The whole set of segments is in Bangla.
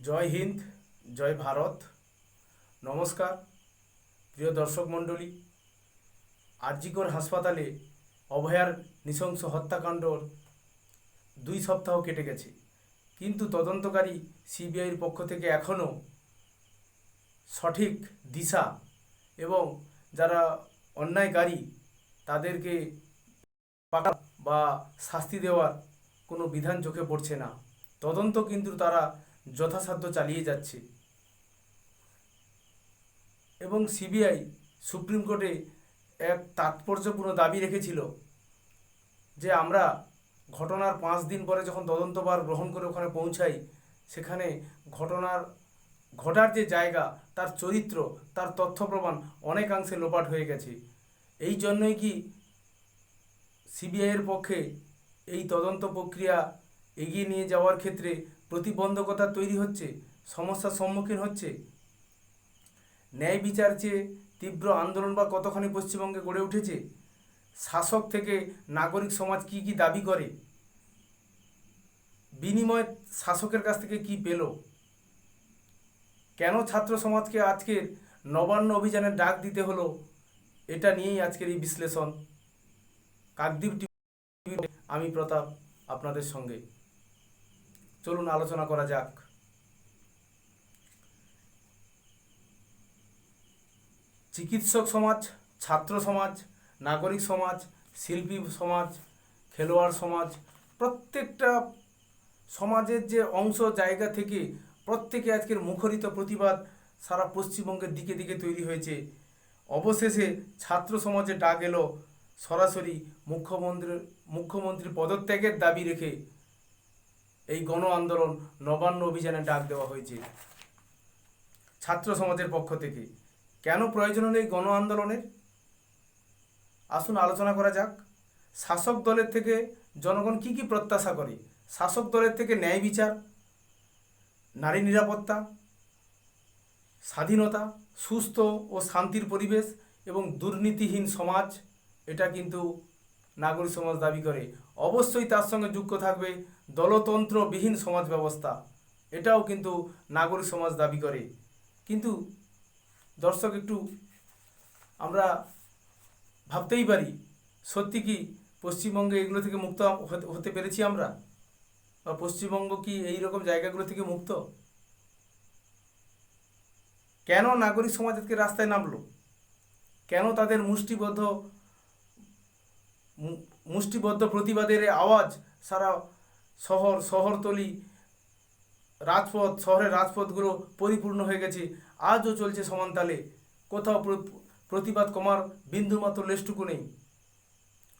জয় হিন্দ, জয় ভারত। নমস্কার, প্রিয় দর্শক মণ্ডলী। আরজিকর হাসপাতালে অভয়ার নৃশংস হত্যাকাণ্ডর দুই সপ্তাহ কেটে গেছে। কিন্তু তদন্তকারী সিবিআইয়ের পক্ষ থেকে এখনও সঠিক দিশা এবং যারা অন্যায়কারী, তাদেরকে পাকা বা শাস্তি দেওয়ার কোনো বিধান চোখে পড়ছে না। তদন্ত কিন্তু তারা যথাসাধ্য চালিয়ে যাচ্ছে। এবং সিবিআই সুপ্রিম কোর্টে এক তাৎপর্যপূর্ণ দাবি রেখেছিল যে আমরা ঘটনার পাঁচ দিন পরে যখন তদন্তভার গ্রহণ করে ওখানে পৌঁছাই, সেখানে ঘটনার, ঘটার যে জায়গা, তার চরিত্র, তার তথ্য প্রমাণ অনেকাংশে লোপাট হয়ে গেছে। এই জন্যই কি সিবিআইয়ের পক্ষে এই তদন্ত প্রক্রিয়া এগিয়ে নিয়ে যাওয়ার ক্ষেত্রে প্রতিবন্ধকতা তৈরি হচ্ছে, সমস্যার সম্মুখীন হচ্ছে। ন্যায় বিচার চেয়ে তীব্র আন্দোলন বা কতখানি পশ্চিমবঙ্গে গড়ে উঠেছে, শাসক থেকে নাগরিক সমাজ কি কি দাবি করে? বিনিময় শাসকের কাছ থেকে কি পেল? কেন ছাত্র সমাজকে আজকের নবান্ন অভিযানের ডাক দিতে হলো? এটা নিয়েই আজকের এই বিশ্লেষণ। কাকদ্বীপ আমি প্রতাপ, আপনাদের সঙ্গে। চলুন আলোচনা করা যাক। চিকিৎসক সমাজ, ছাত্র সমাজ, নাগরিক সমাজ, শিল্পী সমাজ, খেলোয়াড় সমাজ, প্রত্যেকটা সমাজের যে অংশ, জায়গা থেকে প্রত্যেকে আজকের মুখরিত প্রতিবাদ সারা পশ্চিমবঙ্গের দিকে দিকে তৈরি হয়েছে। অবশেষে ছাত্র সমাজে ডাক এলো সরাসরি মুখ্যমন্ত্রী মুখ্যমন্ত্রীর পদত্যাগের দাবি রেখে। এই গণ আন্দোলন নবান্ন অভিযানে ডাক দেওয়া হয়েছে। ছাত্র সমাজের পক্ষ থেকে। কেন প্রয়োজন হলো এই গণ আন্দোলনের? আসুন আলোচনা করা যাক। শাসক দলের থেকে জনগণ কি কি প্রত্যাশা করে? শাসক দলের থেকে ন্যায় বিচার, নারী নিরাপত্তা, স্বাধীনতা, সুস্থ ও শান্তির পরিবেশ এবং দুর্নীতিহীন সমাজ, এটা কিন্তু নাগরিক সমাজ দাবি করে, অবশ্যই তার সঙ্গে যুক্ত থাকবে দলতন্ত্রবিহীন সমাজ ব্যবস্থা। এটাও কিন্তু নাগরিক সমাজ দাবি করে। কিন্তু দর্শক একটু আমরা ভাবতেই পারি, সত্যি কি পশ্চিমবঙ্গে এগুলো থেকে মুক্ত হতে- পেরেছি আমরা? বা পশ্চিমবঙ্গ কি এই রকম জায়গাগুলো থেকে মুক্ত? কেন নাগরিক সমাজ আজকে রাস্তায় নামলো? কেন তাদের মুষ্টিবদ্ধ মুষ্টিবদ্ধ প্রতিবাদের আওয়াজ সারা শহর, শহরতলি, রাজপথ, শহরের রাজপথগুলো পরিপূর্ণ হয়ে গেছে। আজও চলছে সমানতালে। কোথাও প্রতিবাদ কমার বিন্দুমাত্র লেশটুকু নেই।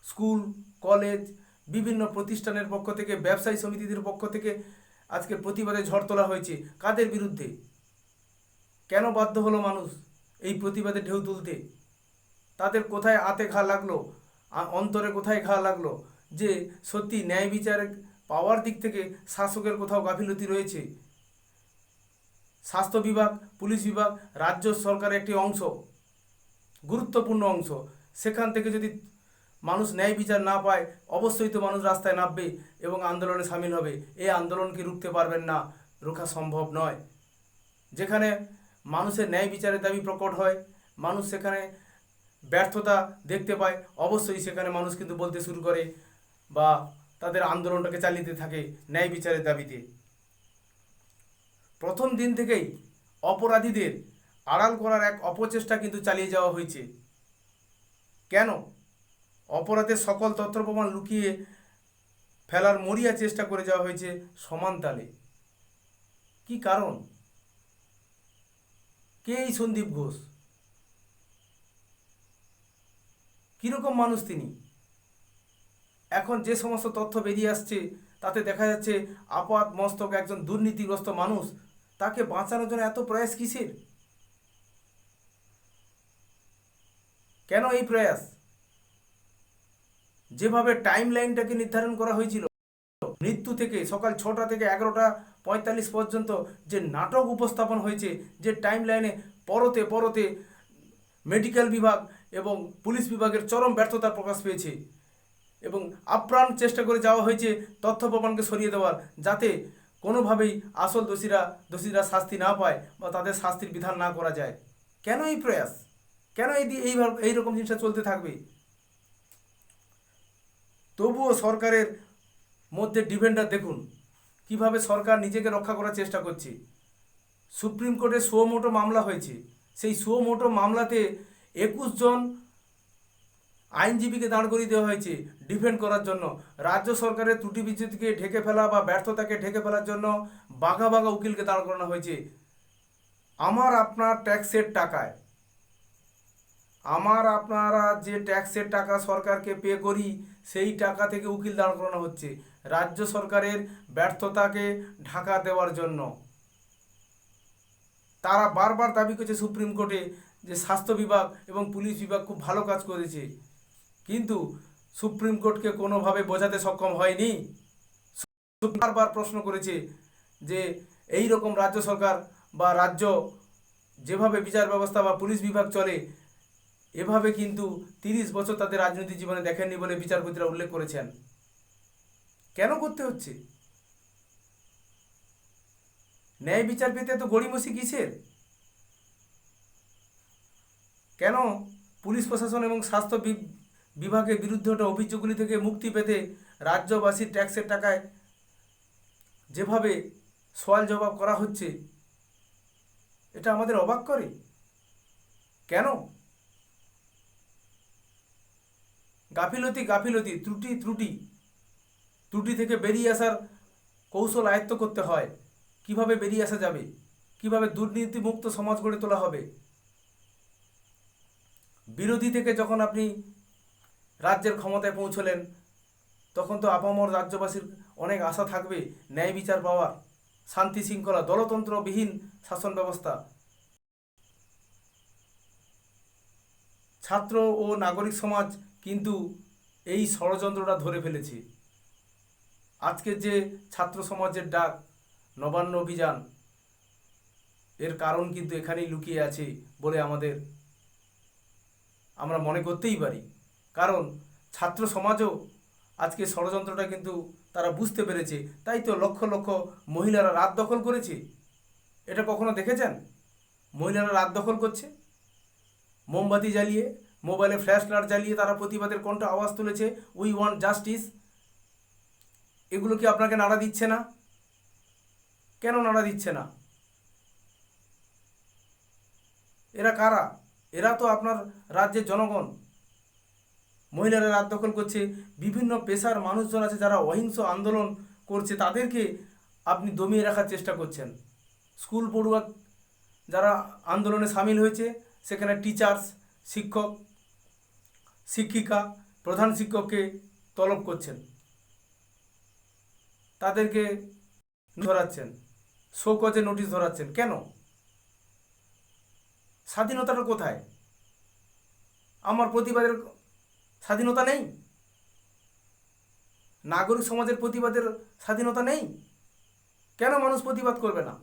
স্কুল, কলেজ, বিভিন্ন প্রতিষ্ঠানের পক্ষ থেকে, ব্যবসায়ী সমিতিদের পক্ষ থেকে আজকে প্রতিবাদে ঝড় তোলা হয়েছে। কাদের বিরুদ্ধে? কেন বাধ্য হলো মানুষ এই প্রতিবাদে ঢেউ তুলতে? তাদের কোথায় আতে ঘা লাগল? অন্তরে কোথায় ঘা লাগল? যে সত্যি ন্যায় বিচার পাওয়ার দিক থেকে শাসকের কোথাও গাফিলতি রয়েছে? স্বাস্থ্য বিভাগ, পুলিশ বিভাগ, রাজ্য সরকারের একটি অংশ, গুরুত্বপূর্ণ অংশ। সেখান থেকে যদি মানুষ ন্যায় বিচার না পায়, অবশ্যই তো মানুষ রাস্তায় নামবে এবং আন্দোলনে সামিল হবে। এই আন্দোলনকে রুখতে পারবেন না? রোখা সম্ভব নয়। যেখানে মানুষের ন্যায় বিচারের দাবি প্রকট হয়, মানুষ সেখানে ব্যর্থতা দেখতে পায়। অবশ্যই সেখানে মানুষ কিন্তু বলতে শুরু করে বা তাদের আন্দোলনটাকে চালিয়ে থাকে ন্যায় বিচারের দাবিতে। প্রথম দিন থেকেই অপরাধীদের আড়াল করার এক অপচেষ্টা কিন্তু চালিয়ে যাওয়া হয়েছে। কেন? অপরাধের সকল তথ্য প্রমাণ লুকিয়ে ফেলার মরিয়া চেষ্টা করে যাওয়া হয়েছে সমান তালে। কি কারণ? কে এই সন্দীপ ঘোষ? কীরকম মানুষ তিনি? এখন যে সমস্ত তথ্য বেরিয়ে আসছে, তাতে দেখা যাচ্ছে আপাত মস্তক একজন দুর্নীতিগ্রস্ত মানুষ। তাকে বাঁচানোর জন্য এত প্রয়াস কিসের? কেন এই প্রয়াস? যেভাবে টাইম লাইনটাকে নির্ধারণ করা হয়েছিল, মৃত্যু থেকে সকাল ছটা থেকে এগারোটা পঁয়তাল্লিশ পর্যন্ত যে নাটক উপস্থাপন হয়েছে, যে টাইম লাইনে পরতে পরতে মেডিকেল বিভাগ এবং পুলিশ বিভাগের চরম ব্যর্থতা প্রকাশ পেয়েছে। এবং আপ্রাণ চেষ্টা করে যাওয়া হয়েছে তথ্য প্রমাণকে সরিয়ে দেওয়ার, যাতে কোনোভাবেই আসল দোষীরা দোষীরা শাস্তি না পায় বা তাদের শাস্তির বিধান না করা যায়। কেন এই প্রয়াস? কেন এই দি- এইভাবে এইরকম জিনিসটা চলতে থাকবে? তবুও সরকারের মধ্যে ডিফেন্ডার দেখুন, কীভাবে সরকার নিজেকে রক্ষা করার চেষ্টা করছে। সুপ্রিম কোর্টে সুমোটো মামলা হয়েছে। সেই সুমোটো মামলাতে একুশ জন আইনজীবীকে দাঁড় করিয়ে দেওয়া হয়েছে ডিফেন্ড করার জন্য। রাজ্য সরকারের ত্রুটি বিচ্যুতিকে ঢেকে ফেলা বা ব্যর্থতাকে ঢেকে ফেলার জন্য বাঘা বাঘা উকিলকে দাঁড় করানো হয়েছে। আমার আপনার ট্যাক্সের টাকায়। আমার আপনারা যে ট্যাক্সের টাকা সরকারকে পে করি, সেই টাকা থেকে উকিল দাঁড় করানো হচ্ছে। রাজ্য সরকারের ব্যর্থতাকে ঢাকা দেওয়ার জন্য। তারা বারবার দাবি করছে সুপ্রিম কোর্টে যে স্বাস্থ্য বিভাগ এবং পুলিশ বিভাগ খুব ভালো কাজ করেছে। কিন্তু সুপ্রিম কোর্টকে কোনোভাবে বোঝাতে সক্ষম হয়নি। বারবার প্রশ্ন করেছে যে এই রকম রাজ্য সরকার বা রাজ্য যেভাবে বিচার ব্যবস্থা বা পুলিশ বিভাগ চলে, এভাবে কিন্তু তিরিশ বছর তাদের রাজনৈতিক জীবনে দেখেননি বলে বিচারপতিরা উল্লেখ করেছেন। কেন করতে হচ্ছে? ন্যায় বিচার পেতে তো গড়িমসি কিসের? কেন পুলিশ প্রশাসন এবং স্বাস্থ্য বিভাগের বিরুদ্ধে ওঠা অভিযোগগুলি থেকে মুক্তি পেতে রাজ্যবাসীর ট্যাক্সের টাকায় যেভাবে সওয়াল জবাব করা হচ্ছে, এটা আমাদের অবাক করে? কেন? গাফিলতি গাফিলতি, ত্রুটি ত্রুটি ত্রুটি থেকে বেরিয়ে আসার কৌশল আয়ত্ত করতে হয়। কীভাবে বেরিয়ে আসা যাবে? কীভাবে দুর্নীতিমুক্ত সমাজ গড়ে তোলা হবে? বিরোধী থেকে যখন আপনি রাজ্যের ক্ষমতায় পৌঁছলেন, তখন তো আপামর রাজ্যবাসীর অনেক আশা থাকবে, ন্যায় বিচার পাওয়ার, শান্তি শৃঙ্খলা, দলতন্ত্রবিহীন শাসন ব্যবস্থা। ছাত্র ও নাগরিক সমাজ কিন্তু এই ষড়যন্ত্রটা ধরে ফেলেছে। আজকের যে ছাত্র সমাজের ডাক, নবান্ন অভিযান, এর কারণ কিন্তু এখানেই লুকিয়ে আছে বলে আমাদের আমরা মনে করতেই পারি। কারণ ছাত্র সমাজও আজকে ষড়যন্ত্রটা কিন্তু তারা বুঝতে পেরেছে। তাই তো লক্ষ লক্ষ মহিলারা রাত দখল করেছে। এটা কখনো দেখেছেন? মহিলারা রাত দখল করছে। মোমবাতি জ্বালিয়ে, মোবাইলে ফ্ল্যাশ লাইট জ্বালিয়ে তারা প্রতিবাদের কণ্ঠ আওয়াজ তুলেছে উই ওয়ান্ট জাস্টিস এগুলো কি আপনাকে নাড়া দিচ্ছে না? কেন নাড়া দিচ্ছে না? এরা কারা? এরা তো আপনার রাজ্যের জনগণ। মহিলারা রাত দখল করছে, বিভিন্ন পেশার মানুষজন আছে যারা অহিংস আন্দোলন করছে, তাদেরকে আপনি দমিয়ে রাখার চেষ্টা করছেন। স্কুল পড়ুয়া যারা আন্দোলনে সামিল হয়েছে, সেখানে টিচার্স শিক্ষক, শিক্ষিকা, প্রধান শিক্ষককে তলব করছেন। তাদেরকে ধরাচ্ছেন, শোকজে নোটিশ ধরাচ্ছেন। কেন? স্বাধীনতাটা কোথায়? আমার প্রতিবাদের স্বাধীনতা নেই? নাগরিক সমাজের প্রতিবাদের স্বাধীনতা নেই? কেন মানুষ প্রতিবাদ করবে না?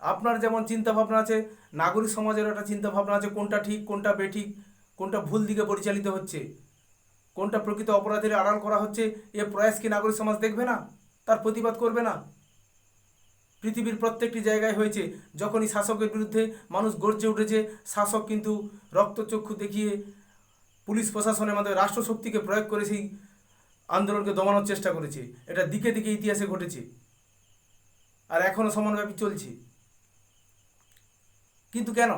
আপনার যেমন চিন্তা ভাবনা আছে, নাগরিক সমাজের একটা চিন্তা ভাবনা আছে, কোনটা ঠিক, কোনটা বেঠিক, কোনটা ভুল দিকে পরিচালিত হচ্ছে, কোনটা প্রকৃত অপরাধের আড়াল করা হচ্ছে, এ প্রয়াস কি নাগরিক সমাজ দেখবে না? তার প্রতিবাদ করবে না? পৃথিবীর প্রত্যেকটি জায়গায় হয়েছে। যখনই শাসকের বিরুদ্ধে মানুষ গর্জে উঠেছে, শাসক কিন্তু রক্তচক্ষু দেখিয়ে পুলিশ প্রশাসনের মাধ্যমে রাষ্ট্রশক্তিকে প্রয়োগ করে সেই আন্দোলনকে দমানোর চেষ্টা করেছে। এটা দিকে দিকে ইতিহাসে ঘটেছে। আর এখনও সমানব্যাপী চলছে। কিন্তু কেন?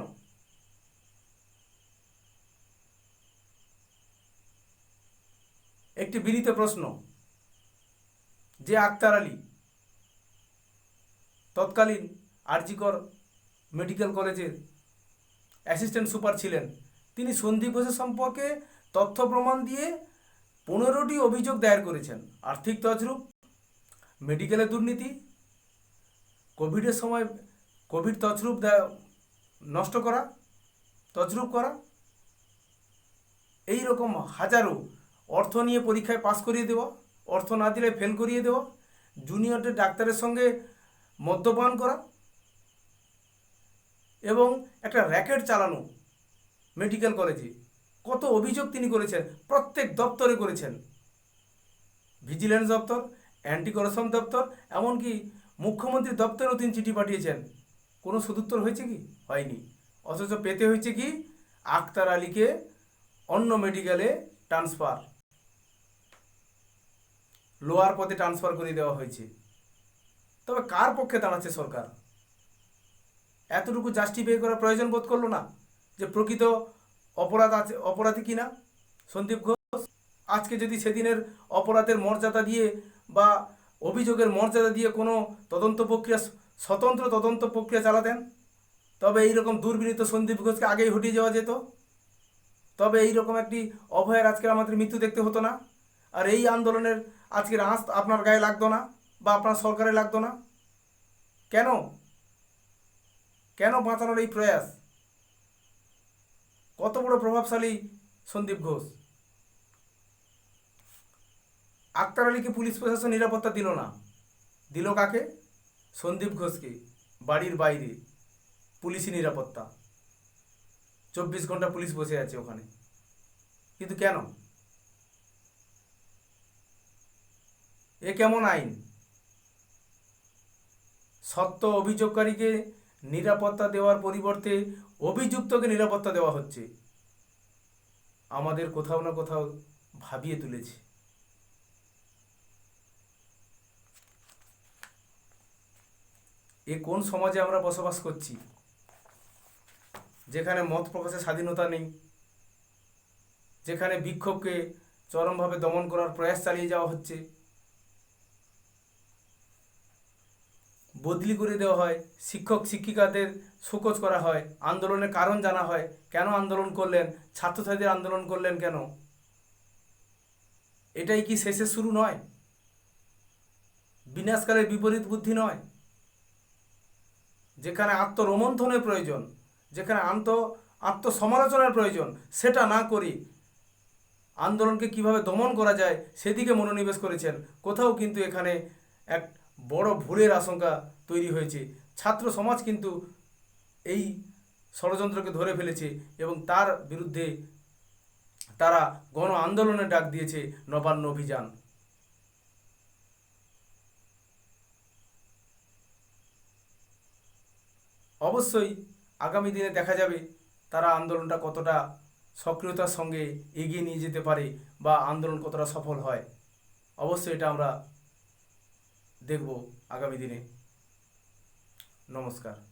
একটি বিনীত প্রশ্ন। যে আক্তার আলী তৎকালীন আরজিকর মেডিকেল কলেজের অ্যাসিস্ট্যান্ট সুপার ছিলেন। তিনি সন্দীপ ঘোষের সম্পর্কে তথ্য প্রমাণ দিয়ে পনেরোটি অভিযোগ দায়ের করেছেন। আর্থিক তছরূপ, মেডিকেলের দুর্নীতি, কোভিডের সময় কোভিড তছরূপ নষ্ট করা, তছরূপ করা, এই রকম হাজারো অর্থ নিয়ে পরীক্ষায় পাস করিয়ে দেওয়া, অর্থ না দিলে ফেল করিয়ে দেওয়া জুনিয়রদের ডাক্তারের সঙ্গে মদ্যপান করা এবং একটা র্যাকেট চালানো মেডিকেল কলেজে। কত অভিযোগ তিনি করেছেন, প্রত্যেক দপ্তরে করেছেন। ভিজিলেন্স দপ্তর অ্যান্টি করাপশন দপ্তর, এমনকি মুখ্যমন্ত্রী দপ্তরেও তিনি চিঠি পাঠিয়েছেন। কোনো সদুত্তর হয়েছে কি? হয়নি। অথচ পেতে হয়েছে কি? আক্তার আলীকে অন্য মেডিকেলে ট্রান্সফার। লোয়ার পথে ট্রান্সফার করে দেওয়া হয়েছে। তবে কার পক্ষে দাঁড়াচ্ছে সরকার? এতটুকু জাস্টিফাই করার প্রয়োজন বোধ করল না যে প্রকৃত অপরাধ আছে, অপরাধী কিনা সন্দীপ ঘোষ, আজকে যদি সেদিনের অপরাধের মর্যাদা দিয়ে বা অভিযোগের মর্যাদা দিয়ে কোনো তদন্ত প্রক্রিয়া, স্বতন্ত্র তদন্ত প্রক্রিয়া চালাতেন, তবে এইরকম দুর্বিনীত সন্দীপ ঘোষকে আগেই হটিয়ে যাওয়া যেত? তবে এইরকম একটি অভয়ের আজকে আমাদের মৃত্যু দেখতে হতো না? আর এই আন্দোলনের আজকের আঁচ আপনার গায়ে লাগতো না? বা আপনার সরকারে লাগতো না? কেন? কেন বাঁচানোর এই প্রয়াস? কত বড় প্রভাবশালী সন্দীপ ঘোষ? আক্তার আলীকে পুলিশ প্রশাসন নিরাপত্তা দিল না। দিল কাকে? সন্দীপ ঘোষকে, বাড়ির বাইরে, পুলিশি নিরাপত্তা। চব্বিশ ঘণ্টা পুলিশ বসে আছে ওখানে। কিন্তু কেন? এ কেমন আইন? সত্য অভিযোগকারীকে নিরাপত্তা দেওয়ার পরিবর্তে অভিযুক্তকে নিরাপত্তা দেওয়া হচ্ছে। আমাদের কোথাও না কোথাও ভাবিয়ে তুলেছে। এ কোন সমাজে আমরা বসবাস করছি? যেখানে মত প্রকাশের স্বাধীনতা নেই। যেখানে বিক্ষোভকে চরমভাবে দমন করার প্রয়াস চালিয়ে যাওয়া হচ্ছে। বদলি করে দেওয়া হয়, শিক্ষক শিক্ষিকাদের শোকজ করা হয়, আন্দোলনের কারণ জানা হয়। কেন আন্দোলন করলেন? ছাত্রছাত্রীদের আন্দোলন করলেন কেন? এটাই কি শেষের শুরু নয়? বিনাশকালের বিপরীত বুদ্ধি নয়? যেখানে আত্মরোমন্থনের প্রয়োজন, যেখানে আন্ত, আত্মসমালোচনার প্রয়োজন, সেটা না করি আন্দোলনকে কীভাবে দমন করা যায়, সেদিকে মনোনিবেশ করেছেন। কোথাও কিন্তু এখানে এক বড় ভুলের আশঙ্কা তৈরি হয়েছে। ছাত্র সমাজ কিন্তু এই ষড়যন্ত্রকে ধরে ফেলেছে এবং তার বিরুদ্ধে তারা গণ আন্দোলনের ডাক দিয়েছে নবান্ন অভিযান। অবশ্যই আগামী দিনে দেখা যাবে তারা আন্দোলনটা কতটা সক্রিয়তার সঙ্গে এগিয়ে নিয়ে যেতে পারে বা আন্দোলন কতটা সফল হয়। অবশ্যই এটা আমরা দেখব আগামী দিনে। নমস্কার।